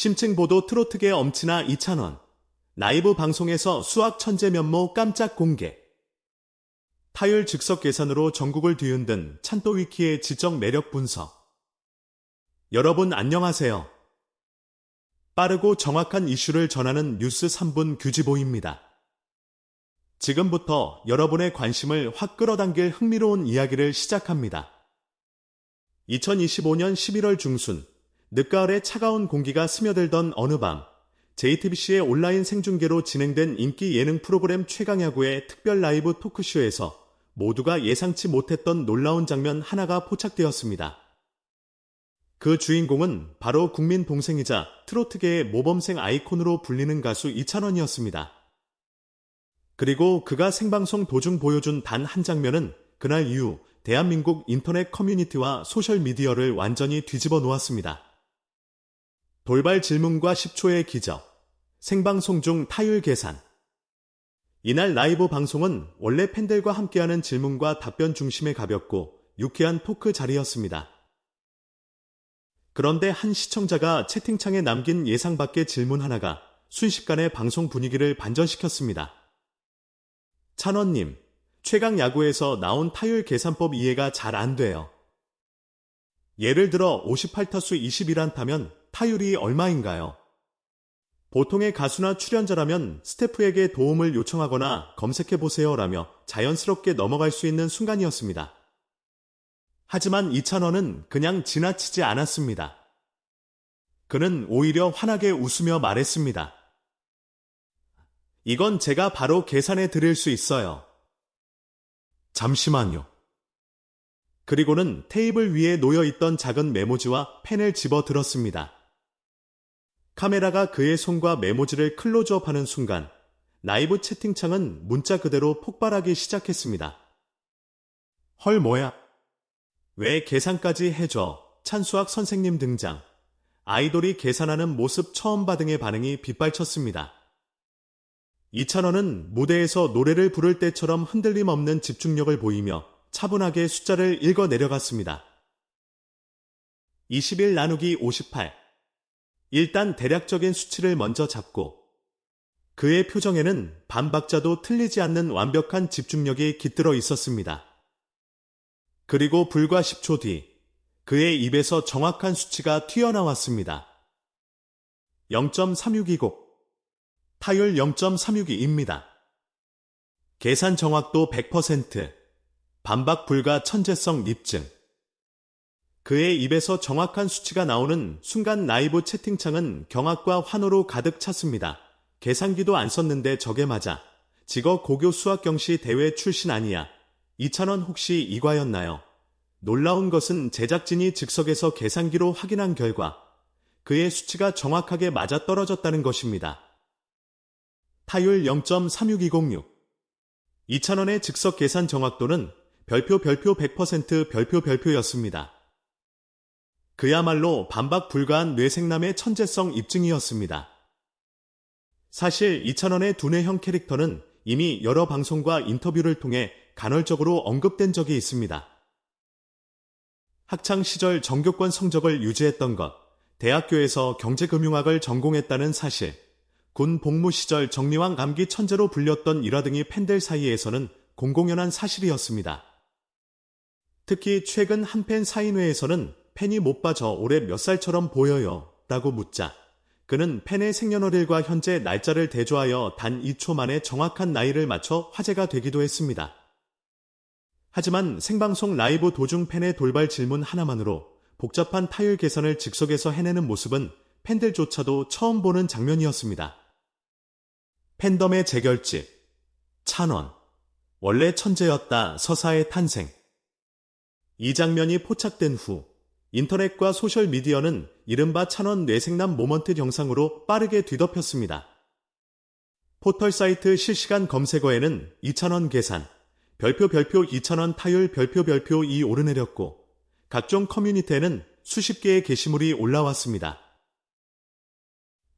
심층보도 트로트계 엄친아 2,000원. 라이브 방송에서 수학 천재 면모 깜짝 공개. 타율 즉석 계산으로 전국을 뒤흔든 찬또 위키의 지적 매력 분석. 여러분 안녕하세요. 빠르고 정확한 이슈를 전하는 뉴스 3분 규지보입니다. 지금부터 여러분의 관심을 확 끌어당길 흥미로운 이야기를 시작합니다. 2025년 11월 중순, 늦가을에 차가운 공기가 스며들던 어느 밤, JTBC의 온라인 생중계로 진행된 인기 예능 프로그램 최강야구의 특별 라이브 토크쇼에서 모두가 예상치 못했던 놀라운 장면 하나가 포착되었습니다. 그 주인공은 바로 국민 동생이자 트로트계의 모범생 아이콘으로 불리는 가수 이찬원이었습니다. 그리고 그가 생방송 도중 보여준 단 한 장면은 그날 이후 대한민국 인터넷 커뮤니티와 소셜미디어를 완전히 뒤집어 놓았습니다. 돌발 질문과 10초의 기적, 생방송 중 타율 계산. 이날 라이브 방송은 원래 팬들과 함께하는 질문과 답변 중심의 가볍고 유쾌한 토크 자리였습니다. 그런데 한 시청자가 채팅창에 남긴 예상 밖의 질문 하나가 순식간에 방송 분위기를 반전시켰습니다. 찬원님, 최강 야구에서 나온 타율 계산법 이해가 잘 안 돼요. 예를 들어 58타수 21안타면 타율이 얼마인가요? 보통의 가수나 출연자라면 스태프에게 도움을 요청하거나 검색해보세요 라며 자연스럽게 넘어갈 수 있는 순간이었습니다. 하지만 이찬원은 그냥 지나치지 않았습니다. 그는 오히려 환하게 웃으며 말했습니다. 이건 제가 바로 계산해 드릴 수 있어요. 잠시만요. 그리고는 테이블 위에 놓여 있던 작은 메모지와 펜을 집어 들었습니다. 카메라가 그의 손과 메모지를 클로즈업하는 순간 라이브 채팅창은 문자 그대로 폭발하기 시작했습니다. 헐 뭐야? 왜 계산까지 해줘? 찬수학 선생님 등장. 아이돌이 계산하는 모습 처음 봐 등의 반응이 빗발쳤습니다. 이찬원은 무대에서 노래를 부를 때처럼 흔들림 없는 집중력을 보이며 차분하게 숫자를 읽어 내려갔습니다. 21 나누기 58. 일단 대략적인 수치를 먼저 잡고 그의 표정에는 반박자도 틀리지 않는 완벽한 집중력이 깃들어 있었습니다. 그리고 불과 10초 뒤 그의 입에서 정확한 수치가 튀어나왔습니다. 0.362곱 타율 0.362입니다. 계산 정확도 100%, 반박 불가 천재성 입증. 그의 입에서 정확한 수치가 나오는 순간 라이브 채팅창은 경악과 환호로 가득 찼습니다. 계산기도 안 썼는데 저게 맞아. 직업 고교 수학경시 대회 출신 아니야. 2천원 혹시 이과였나요? 놀라운 것은 제작진이 즉석에서 계산기로 확인한 결과 그의 수치가 정확하게 맞아떨어졌다는 것입니다. 타율 0.36206 2천원의 즉석 계산 정확도는 별표 별표 100% 별표 별표였습니다. 그야말로 반박 불가한 뇌생남의 천재성 입증이었습니다. 사실 이찬원의 두뇌형 캐릭터는 이미 여러 방송과 인터뷰를 통해 간헐적으로 언급된 적이 있습니다. 학창 시절 정교권 성적을 유지했던 것, 대학교에서 경제금융학을 전공했다는 사실, 군 복무 시절 정리왕 감기 천재로 불렸던 일화 등이 팬들 사이에서는 공공연한 사실이었습니다. 특히 최근 한 팬 사인회에서는 팬이 못봐저 올해 몇 살처럼 보여요 라고 묻자 그는 팬의 생년월일과 현재 날짜를 대조하여 단 2초 만에 정확한 나이를 맞춰 화제가 되기도 했습니다. 하지만 생방송 라이브 도중 팬의 돌발 질문 하나만으로 복잡한 타율 계산을 즉석에서 해내는 모습은 팬들조차도 처음 보는 장면이었습니다. 팬덤의 재결집, 찬원, 원래 천재였다 서사의 탄생. 이 장면이 포착된 후 인터넷과 소셜미디어는 이른바 찬원 뇌생남 모먼트 영상으로 빠르게 뒤덮였습니다. 포털 사이트 실시간 검색어에는 2천원 계산, 별표 별표 2천원 타율 별표 별표 이 오르내렸고 각종 커뮤니티에는 수십 개의 게시물이 올라왔습니다.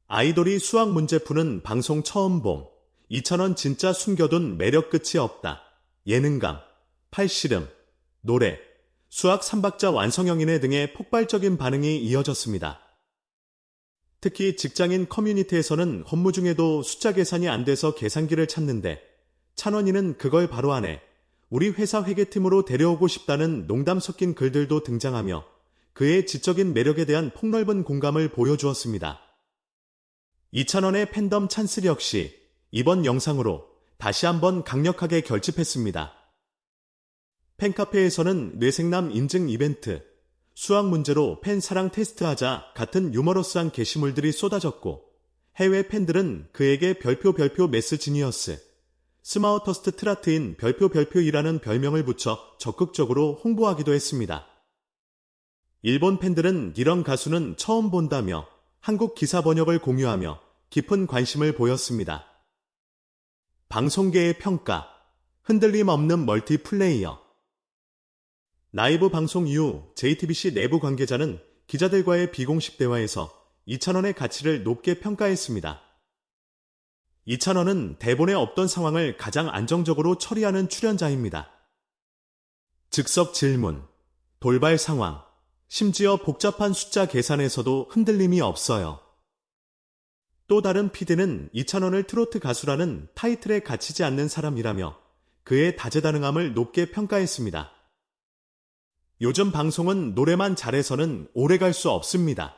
아이돌이 수학 문제 푸는 방송 처음 봄. 2천원 진짜 숨겨둔 매력 끝이 없다. 예능감, 팔씨름, 노래, 수학 삼박자 완성형이네 등의 폭발적인 반응이 이어졌습니다. 특히 직장인 커뮤니티에서는 업무 중에도 숫자 계산이 안 돼서 계산기를 찾는데 찬원이는 그걸 바로 하네. 우리 회사 회계팀으로 데려오고 싶다는 농담 섞인 글들도 등장하며 그의 지적인 매력에 대한 폭넓은 공감을 보여주었습니다. 이찬원의 팬덤 찬스 역시 이번 영상으로 다시 한번 강력하게 결집했습니다. 팬카페에서는 뇌생남 인증 이벤트, 수학 문제로 팬 사랑 테스트하자 같은 유머러스한 게시물들이 쏟아졌고 해외 팬들은 그에게 별표 별표 메스 지니어스, 스마우터스트 트라트인 별표 별표이라는 별명을 붙여 적극적으로 홍보하기도 했습니다. 일본 팬들은 이런 가수는 처음 본다며 한국 기사 번역을 공유하며 깊은 관심을 보였습니다. 방송계의 평가, 흔들림 없는 멀티플레이어. 라이브 방송 이후 JTBC 내부 관계자는 기자들과의 비공식 대화에서 이찬원의 가치를 높게 평가했습니다. 이찬원은 대본에 없던 상황을 가장 안정적으로 처리하는 출연자입니다. 즉석 질문, 돌발 상황, 심지어 복잡한 숫자 계산에서도 흔들림이 없어요. 또 다른 피디는 이찬원을 트로트 가수라는 타이틀에 갇히지 않는 사람이라며 그의 다재다능함을 높게 평가했습니다. 요즘 방송은 노래만 잘해서는 오래 갈 수 없습니다.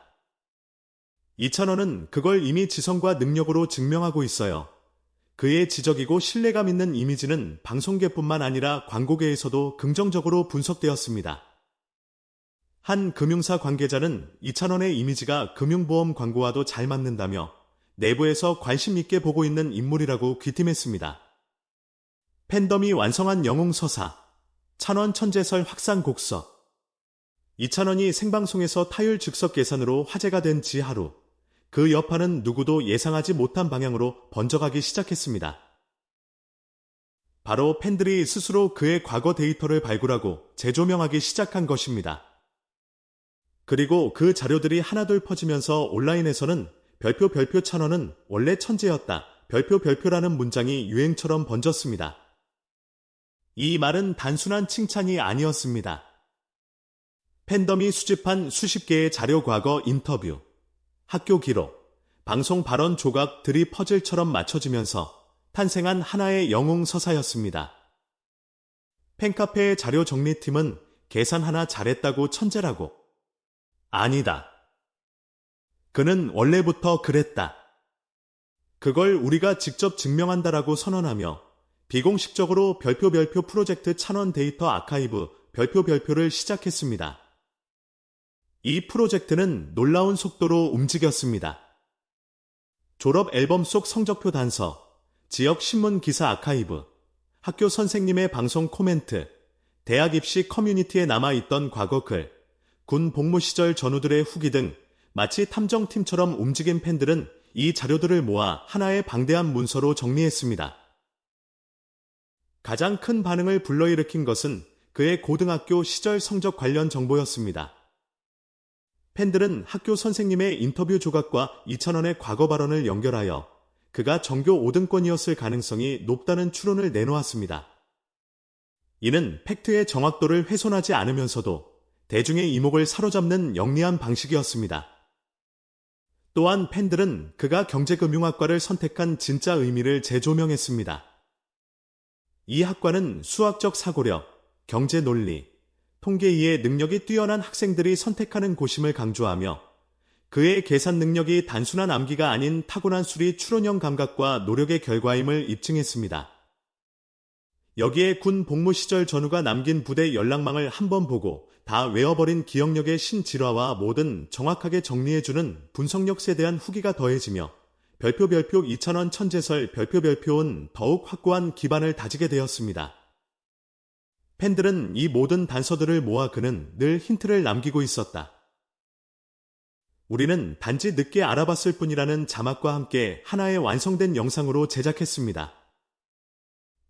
이찬원은 그걸 이미 지성과 능력으로 증명하고 있어요. 그의 지적이고 신뢰감 있는 이미지는 방송계뿐만 아니라 광고계에서도 긍정적으로 분석되었습니다. 한 금융사 관계자는 이찬원의 이미지가 금융보험 광고와도 잘 맞는다며 내부에서 관심 있게 보고 있는 인물이라고 귀띔했습니다. 팬덤이 완성한 영웅 서사, 찬원 천재설 확산 곡서. 이찬원이 생방송에서 타율 즉석 계산으로 화제가 된 지하루. 그 여파는 누구도 예상하지 못한 방향으로 번져가기 시작했습니다. 바로 팬들이 스스로 그의 과거 데이터를 발굴하고 재조명하기 시작한 것입니다. 그리고 그 자료들이 하나둘 퍼지면서 온라인에서는 별표 별표 찬원은 원래 천재였다. 별표 별표라는 문장이 유행처럼 번졌습니다. 이 말은 단순한 칭찬이 아니었습니다. 팬덤이 수집한 수십 개의 자료 과거 인터뷰, 학교 기록, 방송 발언 조각들이 퍼즐처럼 맞춰지면서 탄생한 하나의 영웅 서사였습니다. 팬카페의 자료 정리팀은 계산 하나 잘했다고 천재라고. 아니다. 그는 원래부터 그랬다. 그걸 우리가 직접 증명한다라고 선언하며 비공식적으로 별표 별표 프로젝트 찬원 데이터 아카이브 별표 별표를 시작했습니다. 이 프로젝트는 놀라운 속도로 움직였습니다. 졸업 앨범 속 성적표 단서, 지역 신문 기사 아카이브, 학교 선생님의 방송 코멘트, 대학 입시 커뮤니티에 남아있던 과거 글, 군 복무 시절 전우들의 후기 등 마치 탐정팀처럼 움직인 팬들은 이 자료들을 모아 하나의 방대한 문서로 정리했습니다. 가장 큰 반응을 불러일으킨 것은 그의 고등학교 시절 성적 관련 정보였습니다. 팬들은 학교 선생님의 인터뷰 조각과 2천원의 과거 발언을 연결하여 그가 전교 5등권이었을 가능성이 높다는 추론을 내놓았습니다. 이는 팩트의 정확도를 훼손하지 않으면서도 대중의 이목을 사로잡는 영리한 방식이었습니다. 또한 팬들은 그가 경제금융학과를 선택한 진짜 의미를 재조명했습니다. 이 학과는 수학적 사고력, 경제 논리, 통계이해 능력이 뛰어난 학생들이 선택하는 곳임을 강조하며 그의 계산 능력이 단순한 암기가 아닌 타고난 수리 추론형 감각과 노력의 결과임을 입증했습니다. 여기에 군 복무 시절 전우가 남긴 부대 연락망을 한번 보고 다 외워버린 기억력의 신질화와 모든 정확하게 정리해주는 분석력에 대한 후기가 더해지며 별표 별표 2천원 천재설 별표 별표는 더욱 확고한 기반을 다지게 되었습니다. 팬들은 이 모든 단서들을 모아 그는 늘 힌트를 남기고 있었다. 우리는 단지 늦게 알아봤을 뿐이라는 자막과 함께 하나의 완성된 영상으로 제작했습니다.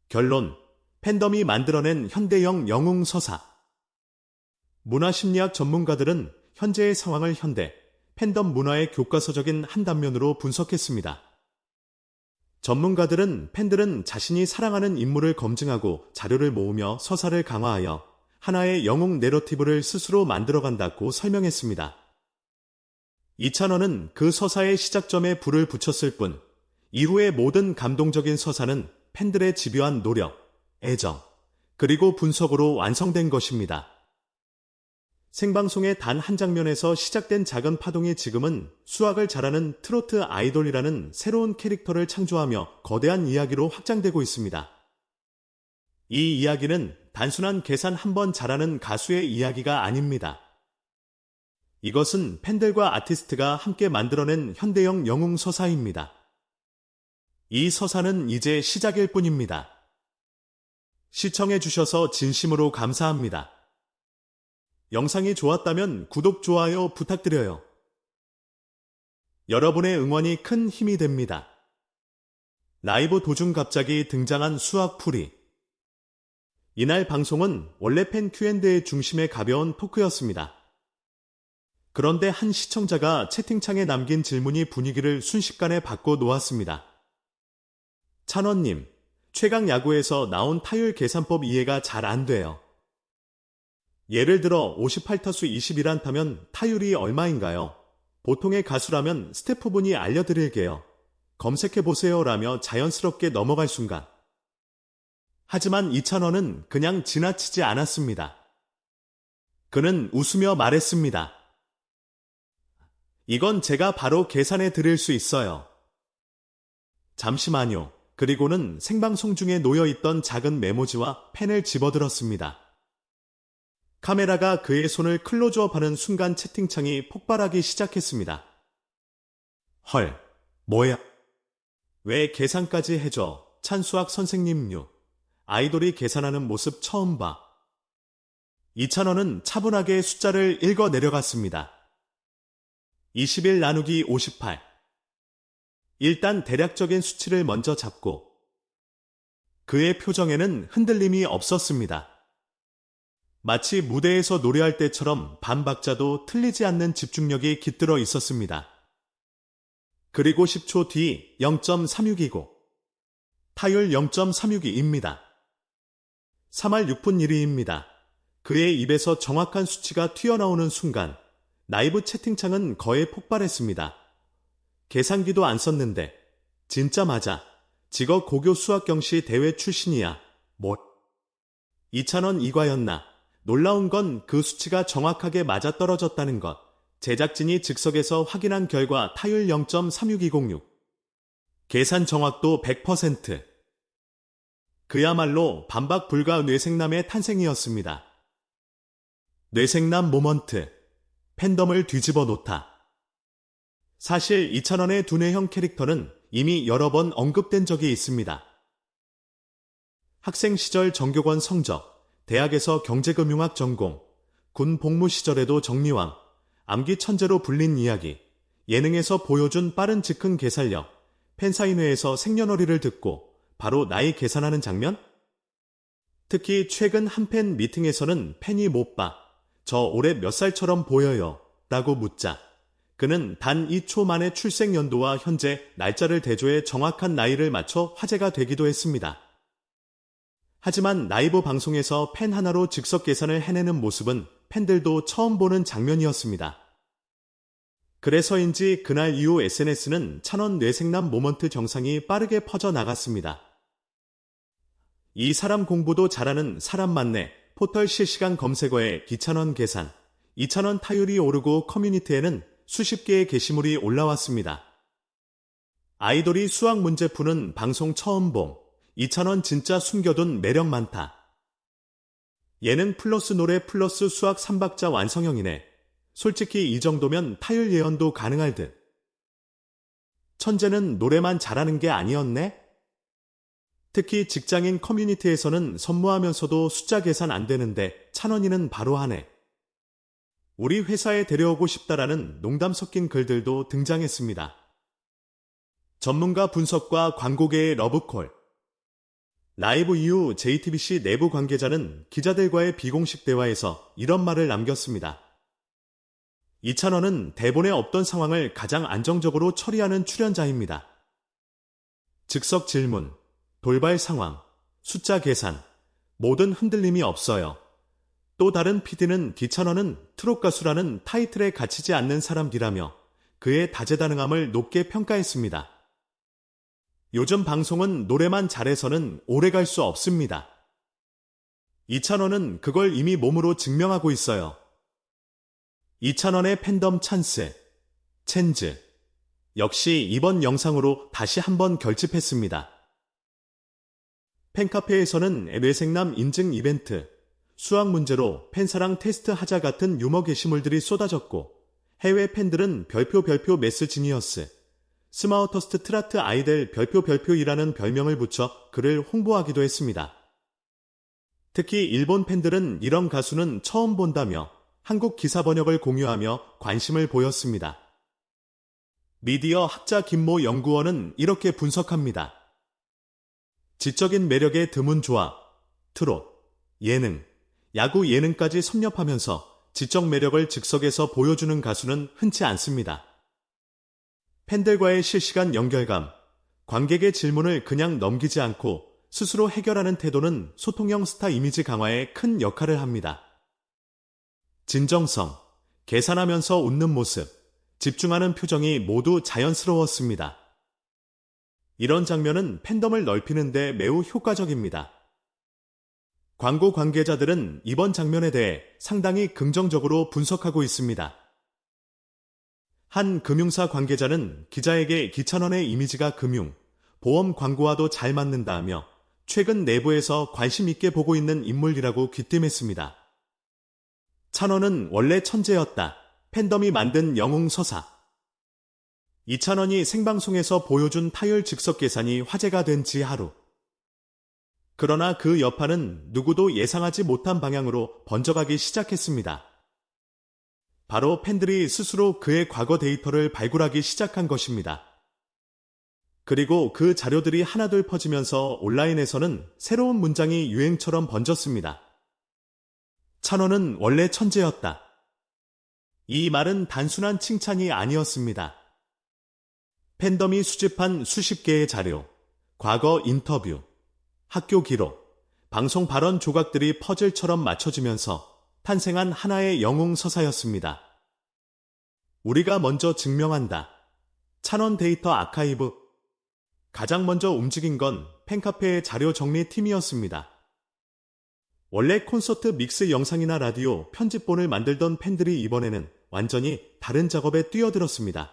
결론, 팬덤이 만들어낸 현대형 영웅 서사. 문화심리학 전문가들은 현재의 상황을 현대, 팬덤 문화의 교과서적인 한 단면으로 분석했습니다. 전문가들은 팬들은 자신이 사랑하는 인물을 검증하고 자료를 모으며 서사를 강화하여 하나의 영웅 내러티브를 스스로 만들어간다고 설명했습니다. 이찬원은 그 서사의 시작점에 불을 붙였을 뿐, 이후의 모든 감동적인 서사는 팬들의 집요한 노력, 애정, 그리고 분석으로 완성된 것입니다. 생방송의 단 한 장면에서 시작된 작은 파동이 지금은 수학을 잘하는 트로트 아이돌이라는 새로운 캐릭터를 창조하며 거대한 이야기로 확장되고 있습니다. 이 이야기는 단순한 계산 한 번 잘하는 가수의 이야기가 아닙니다. 이것은 팬들과 아티스트가 함께 만들어낸 현대형 영웅 서사입니다. 이 서사는 이제 시작일 뿐입니다. 시청해주셔서 진심으로 감사합니다. 영상이 좋았다면 구독, 좋아요 부탁드려요. 여러분의 응원이 큰 힘이 됩니다. 라이브 도중 갑자기 등장한 수학풀이. 이날 방송은 원래 팬 Q&A 중심의 가벼운 토크였습니다. 그런데 한 시청자가 채팅창에 남긴 질문이 분위기를 순식간에 바꿔 놓았습니다. 찬원님, 최강 야구에서 나온 타율 계산법 이해가 잘 안 돼요. 예를 들어 58타수 21안타면 타율이 얼마인가요? 보통의 가수라면 스태프분이 알려드릴게요. 검색해보세요 라며 자연스럽게 넘어갈 순간. 하지만 이찬원은 그냥 지나치지 않았습니다. 그는 웃으며 말했습니다. 이건 제가 바로 계산해 드릴 수 있어요. 잠시만요. 그리고는 생방송 중에 놓여있던 작은 메모지와 펜을 집어들었습니다. 카메라가 그의 손을 클로즈업하는 순간 채팅창이 폭발하기 시작했습니다. 헐, 뭐야? 왜 계산까지 해줘? 찬수학 선생님류. 아이돌이 계산하는 모습 처음 봐. 이찬원은 차분하게 숫자를 읽어 내려갔습니다. 21 나누기 58. 일단 대략적인 수치를 먼저 잡고 그의 표정에는 흔들림이 없었습니다. 마치 무대에서 노래할 때처럼 반박자도 틀리지 않는 집중력이 깃들어 있었습니다. 그리고 10초 뒤 0.362고 타율 0.362입니다. 3할 6분 1위입니다. 그의 입에서 정확한 수치가 튀어나오는 순간 라이브 채팅창은 거의 폭발했습니다. 계산기도 안 썼는데 진짜 맞아. 직업 고교 수학경시 대회 출신이야. 뭐? 2,000원 이과였나? 놀라운 건 그 수치가 정확하게 맞아떨어졌다는 것. 제작진이 즉석에서 확인한 결과 타율 0.36206. 계산 정확도 100%. 그야말로 반박 불가 뇌생남의 탄생이었습니다. 뇌생남 모먼트. 팬덤을 뒤집어 놓다. 사실 이찬원의 두뇌형 캐릭터는 이미 여러 번 언급된 적이 있습니다. 학생 시절 정교권 성적, 대학에서 경제금융학 전공, 군 복무 시절에도 정리왕, 암기 천재로 불린 이야기, 예능에서 보여준 빠른 즉흥 계산력, 팬사인회에서 생년월일을 듣고 바로 나이 계산하는 장면? 특히 최근 한 팬 미팅에서는 팬이 못 봐. 저 올해 몇 살처럼 보여요. 라고 묻자. 그는 단 2초 만에 출생 연도와 현재 날짜를 대조해 정확한 나이를 맞춰 화제가 되기도 했습니다. 하지만 라이브 방송에서 팬 하나로 즉석 계산을 해내는 모습은 팬들도 처음 보는 장면이었습니다. 그래서인지 그날 이후 SNS는 찬원 뇌생남 모먼트 정상이 빠르게 퍼져 나갔습니다. 이 사람 공부도 잘하는 사람 맞네 포털 실시간 검색어에 기찬원 계산, 이찬원 타율이 오르고 커뮤니티에는 수십 개의 게시물이 올라왔습니다. 아이돌이 수학 문제 푸는 방송 처음 봄, 2,000원 진짜 숨겨둔 매력 많다. 예능 플러스 노래 플러스 수학 3박자 완성형이네. 솔직히 이 정도면 타율 예언도 가능할 듯. 천재는 노래만 잘하는 게 아니었네? 특히 직장인 커뮤니티에서는 선무하면서도 숫자 계산 안 되는데 찬원이는 바로 하네. 우리 회사에 데려오고 싶다라는 농담 섞인 글들도 등장했습니다. 전문가 분석과 광고계의 러브콜. 라이브 이후 JTBC 내부 관계자는 기자들과의 비공식 대화에서 이런 말을 남겼습니다. 이찬원은 대본에 없던 상황을 가장 안정적으로 처리하는 출연자입니다. 즉석 질문, 돌발 상황, 숫자 계산, 모든 흔들림이 없어요. 또 다른 PD는 기찬원은 트롯 가수라는 타이틀에 갇히지 않는 사람이라며 그의 다재다능함을 높게 평가했습니다. 요즘 방송은 노래만 잘해서는 오래 갈 수 없습니다. 이찬원은 그걸 이미 몸으로 증명하고 있어요. 이찬원의 팬덤 찬스, 첸즈. 역시 이번 영상으로 다시 한번 결집했습니다. 팬카페에서는 뇌생남 인증 이벤트, 수학 문제로 팬사랑 테스트 하자 같은 유머 게시물들이 쏟아졌고, 해외 팬들은 별표 별표 메스 지니어스, 스마우터스트 트라트 아이들 별표 별표이라는 별명을 붙여 그를 홍보하기도 했습니다. 특히 일본 팬들은 이런 가수는 처음 본다며 한국 기사 번역을 공유하며 관심을 보였습니다. 미디어 학자 김모 연구원은 이렇게 분석합니다. 지적인 매력의 드문 조합, 트롯, 예능, 야구 예능까지 섭렵하면서 지적 매력을 즉석에서 보여주는 가수는 흔치 않습니다. 팬들과의 실시간 연결감, 관객의 질문을 그냥 넘기지 않고 스스로 해결하는 태도는 소통형 스타 이미지 강화에 큰 역할을 합니다. 진정성, 계산하면서 웃는 모습, 집중하는 표정이 모두 자연스러웠습니다. 이런 장면은 팬덤을 넓히는데 매우 효과적입니다. 광고 관계자들은 이번 장면에 대해 상당히 긍정적으로 분석하고 있습니다. 한 금융사 관계자는 기자에게 기찬원의 이미지가 금융, 보험 광고와도 잘 맞는다며 최근 내부에서 관심 있게 보고 있는 인물이라고 귀띔했습니다. 찬원은 원래 천재였다. 팬덤이 만든 영웅 서사. 이찬원이 생방송에서 보여준 타율 즉석 계산이 화제가 된 지 하루. 그러나 그 여파는 누구도 예상하지 못한 방향으로 번져가기 시작했습니다. 바로 팬들이 스스로 그의 과거 데이터를 발굴하기 시작한 것입니다. 그리고 그 자료들이 하나둘 퍼지면서 온라인에서는 새로운 문장이 유행처럼 번졌습니다. 찬원은 원래 천재였다. 이 말은 단순한 칭찬이 아니었습니다. 팬덤이 수집한 수십 개의 자료, 과거 인터뷰, 학교 기록, 방송 발언 조각들이 퍼즐처럼 맞춰지면서 탄생한 하나의 영웅 서사였습니다. 우리가 먼저 증명한다. 찬원 데이터 아카이브 가장 먼저 움직인 건 팬카페의 자료 정리 팀이었습니다. 원래 콘서트 믹스 영상이나 라디오, 편집본을 만들던 팬들이 이번에는 완전히 다른 작업에 뛰어들었습니다.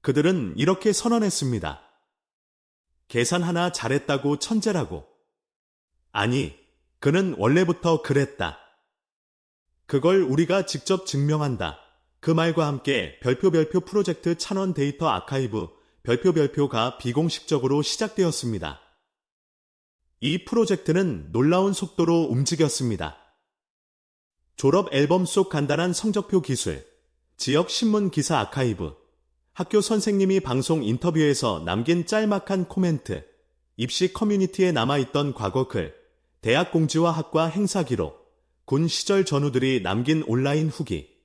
그들은 이렇게 선언했습니다. 계산 하나 잘했다고 천재라고. 아니, 그는 원래부터 그랬다. 그걸 우리가 직접 증명한다. 그 말과 함께 별표 별표 프로젝트 찬원 데이터 아카이브 별표 별표가 비공식적으로 시작되었습니다. 이 프로젝트는 놀라운 속도로 움직였습니다. 졸업 앨범 속 간단한 성적표 기술, 지역 신문 기사 아카이브, 학교 선생님이 방송 인터뷰에서 남긴 짤막한 코멘트, 입시 커뮤니티에 남아있던 과거 글, 대학 공지와 학과 행사 기록, 군 시절 전우들이 남긴 온라인 후기,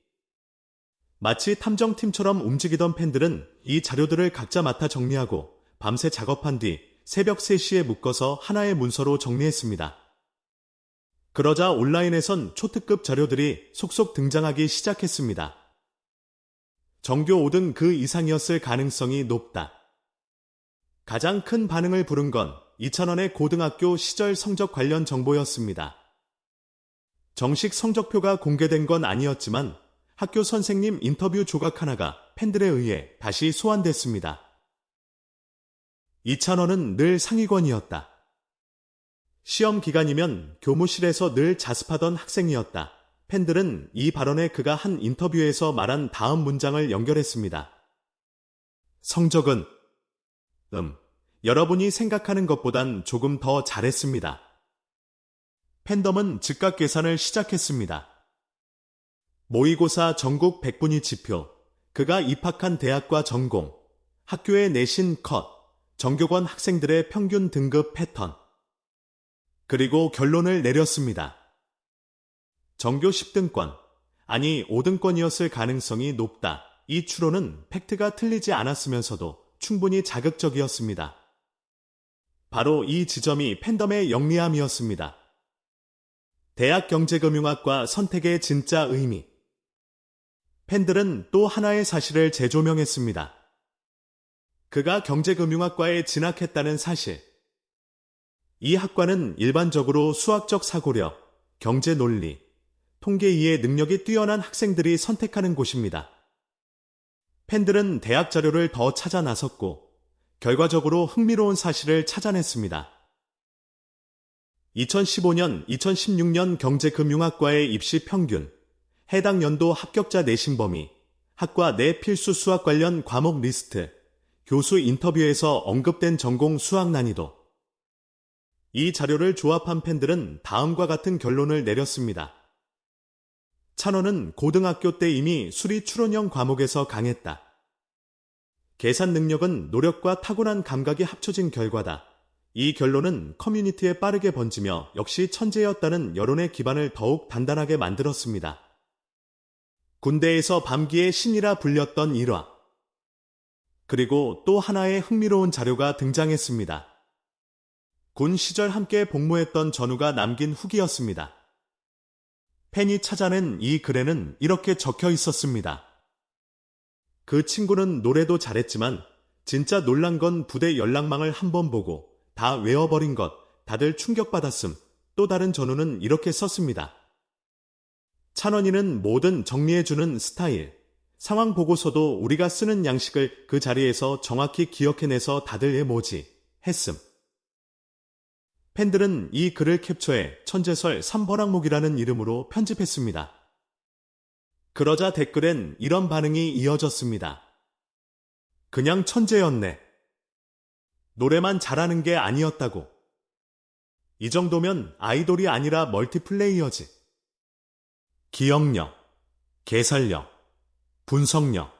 마치 탐정팀처럼 움직이던 팬들은 이 자료들을 각자 맡아 정리하고 밤새 작업한 뒤 새벽 3시에 묶어서 하나의 문서로 정리했습니다. 그러자 온라인에선 초특급 자료들이 속속 등장하기 시작했습니다. 정교 5등 그 이상이었을 가능성이 높다. 가장 큰 반응을 부른 건 이찬원의 고등학교 시절 성적 관련 정보였습니다. 정식 성적표가 공개된 건 아니었지만 학교 선생님 인터뷰 조각 하나가 팬들에 의해 다시 소환됐습니다. 이찬원은 늘 상위권이었다. 시험 기간이면 교무실에서 늘 자습하던 학생이었다. 팬들은 이 발언에 그가 한 인터뷰에서 말한 다음 문장을 연결했습니다. 성적은 음, 여러분이 생각하는 것보단 조금 더 잘했습니다. 팬덤은 즉각 계산을 시작했습니다. 모의고사 전국 100분위 지표, 그가 입학한 대학과 전공, 학교의 내신 컷, 정교권 학생들의 평균 등급 패턴. 그리고 결론을 내렸습니다. 정교 10등권, 아니 5등권이었을 가능성이 높다. 이 추론은 팩트가 틀리지 않았으면서도 충분히 자극적이었습니다. 바로 이 지점이 팬덤의 영리함이었습니다. 대학 경제금융학과 선택의 진짜 의미. 팬들은 또 하나의 사실을 재조명했습니다. 그가 경제금융학과에 진학했다는 사실. 이 학과는 일반적으로 수학적 사고력, 경제 논리, 통계 이해 능력이 뛰어난 학생들이 선택하는 곳입니다. 팬들은 대학 자료를 더 찾아 나섰고, 결과적으로 흥미로운 사실을 찾아냈습니다. 2015년, 2016년 경제금융학과의 입시 평균, 해당 연도 합격자 내신 범위, 학과 내 필수 수학 관련 과목 리스트, 교수 인터뷰에서 언급된 전공 수학 난이도. 이 자료를 조합한 팬들은 다음과 같은 결론을 내렸습니다. 찬원은 고등학교 때 이미 수리 추론형 과목에서 강했다. 계산 능력은 노력과 타고난 감각이 합쳐진 결과다. 이 결론은 커뮤니티에 빠르게 번지며 역시 천재였다는 여론의 기반을 더욱 단단하게 만들었습니다. 군대에서 밤기의 신이라 불렸던 일화. 그리고 또 하나의 흥미로운 자료가 등장했습니다. 군 시절 함께 복무했던 전우가 남긴 후기였습니다. 팬이 찾아낸 이 글에는 이렇게 적혀 있었습니다. 그 친구는 노래도 잘했지만 진짜 놀란 건 부대 연락망을 한번 보고 다 외워버린 것, 다들 충격받았음. 또 다른 전우는 이렇게 썼습니다. 찬원이는 뭐든 정리해주는 스타일. 상황 보고서도 우리가 쓰는 양식을 그 자리에서 정확히 기억해내서 다들 애 뭐지 했음. 팬들은 이 글을 캡처해 천재설 3버랑목이라는 이름으로 편집했습니다. 그러자 댓글엔 이런 반응이 이어졌습니다. 그냥 천재였네. 노래만 잘하는 게 아니었다고. 이 정도면 아이돌이 아니라 멀티플레이어지. 기억력, 개설력, 분석력.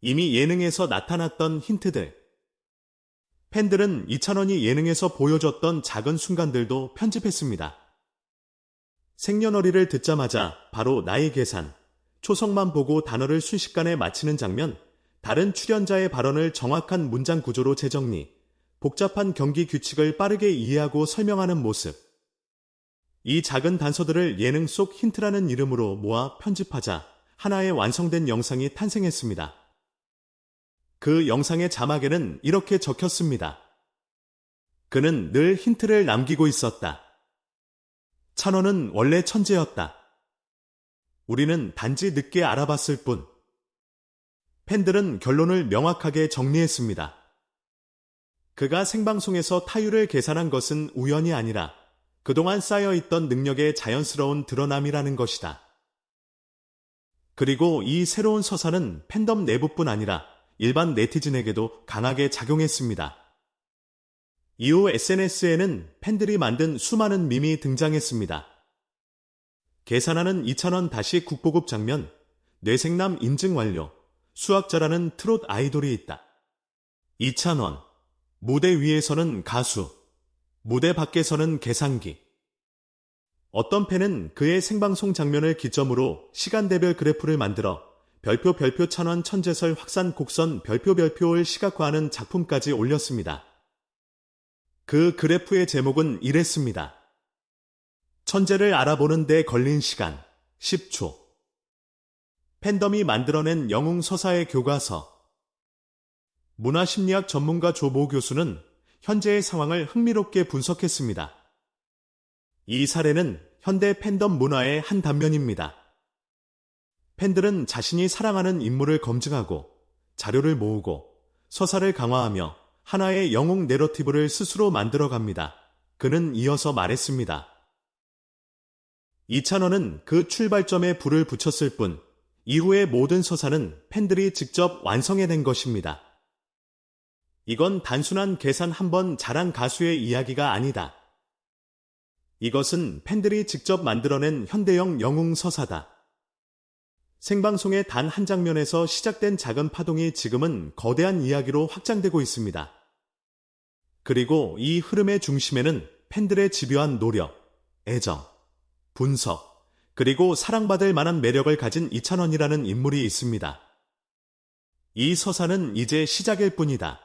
이미 예능에서 나타났던 힌트들. 팬들은 이찬원이 예능에서 보여줬던 작은 순간들도 편집했습니다. 생년월일을 듣자마자 바로 나이 계산, 초성만 보고 단어를 순식간에 맞히는 장면, 다른 출연자의 발언을 정확한 문장 구조로 재정리, 복잡한 경기 규칙을 빠르게 이해하고 설명하는 모습. 이 작은 단서들을 예능 속 힌트라는 이름으로 모아 편집하자 하나의 완성된 영상이 탄생했습니다. 그 영상의 자막에는 이렇게 적혔습니다. 그는 늘 힌트를 남기고 있었다. 찬원은 원래 천재였다. 우리는 단지 늦게 알아봤을 뿐. 팬들은 결론을 명확하게 정리했습니다. 그가 생방송에서 타율을 계산한 것은 우연이 아니라 그동안 쌓여있던 능력의 자연스러운 드러남이라는 것이다. 그리고 이 새로운 서사는 팬덤 내부뿐 아니라 일반 네티즌에게도 강하게 작용했습니다. 이후 SNS에는 팬들이 만든 수많은 밈이 등장했습니다. 계산하는 2,000원 다시 국보급 장면, 뇌생남 인증 완료, 수학자라는 트롯 아이돌이 있다. 2,000원, 무대 위에서는 가수, 무대 밖에서는 계산기. 어떤 팬은 그의 생방송 장면을 기점으로 시간대별 그래프를 만들어 별표 별표 천원 천재설 확산 곡선 별표 별표를 시각화하는 작품까지 올렸습니다. 그 그래프의 제목은 이랬습니다. 천재를 알아보는 데 걸린 시간 10초. 팬덤이 만들어낸 영웅 서사의 교과서. 문화심리학 전문가 조모 교수는 현재의 상황을 흥미롭게 분석했습니다. 이 사례는 현대 팬덤 문화의 한 단면입니다. 팬들은 자신이 사랑하는 인물을 검증하고 자료를 모으고 서사를 강화하며 하나의 영웅 내러티브를 스스로 만들어 갑니다. 그는 이어서 말했습니다. 이찬원은 그 출발점에 불을 붙였을 뿐 이후의 모든 서사는 팬들이 직접 완성해낸 것입니다. 이건 단순한 계산 한 번 잘한 가수의 이야기가 아니다. 이것은 팬들이 직접 만들어낸 현대형 영웅 서사다. 생방송의 단 한 장면에서 시작된 작은 파동이 지금은 거대한 이야기로 확장되고 있습니다. 그리고 이 흐름의 중심에는 팬들의 집요한 노력, 애정, 분석, 그리고 사랑받을 만한 매력을 가진 이찬원이라는 인물이 있습니다. 이 서사는 이제 시작일 뿐이다.